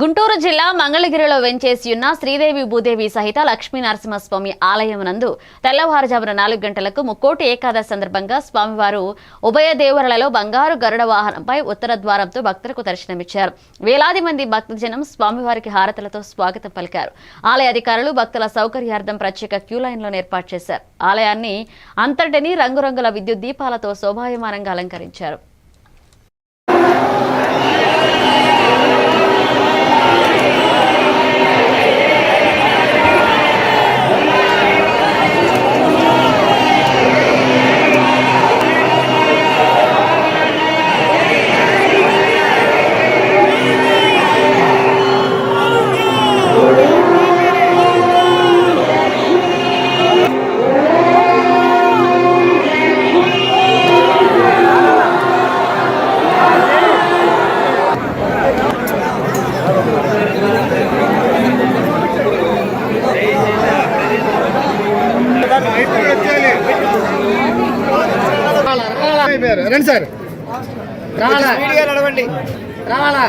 గుంటూరు జిల్లా మంగళగిరిలో వెంచేసి ఉన్న శ్రీదేవి భూదేవి సహిత లక్ష్మీ నరసింహస్వామి ఆలయం నందు తెల్లవారుజామున నాలుగు గంటలకు ముక్కోటి ఏకాదశి సందర్భంగా స్వామివారు ఉభయ దేవరలలో బంగారు గరుడ వాహనంపై ఉత్తర ద్వారంతో భక్తులకు దర్శనమిచ్చారు. వేలాది మంది భక్తజనం స్వామివారికి హారతులతో స్వాగతం పలికారు. ఆలయ అధికారులు భక్తుల సౌకర్యార్థం ప్రత్యేక క్యూ లైన్లను ఏర్పాటు చేశారు. ఆలయాన్ని అంతటిని రంగురంగుల విద్యుత్ దీపాలతో శోభాయమానంగా అలంకరించారు. రండి సార్. రావాలా? రావాలా.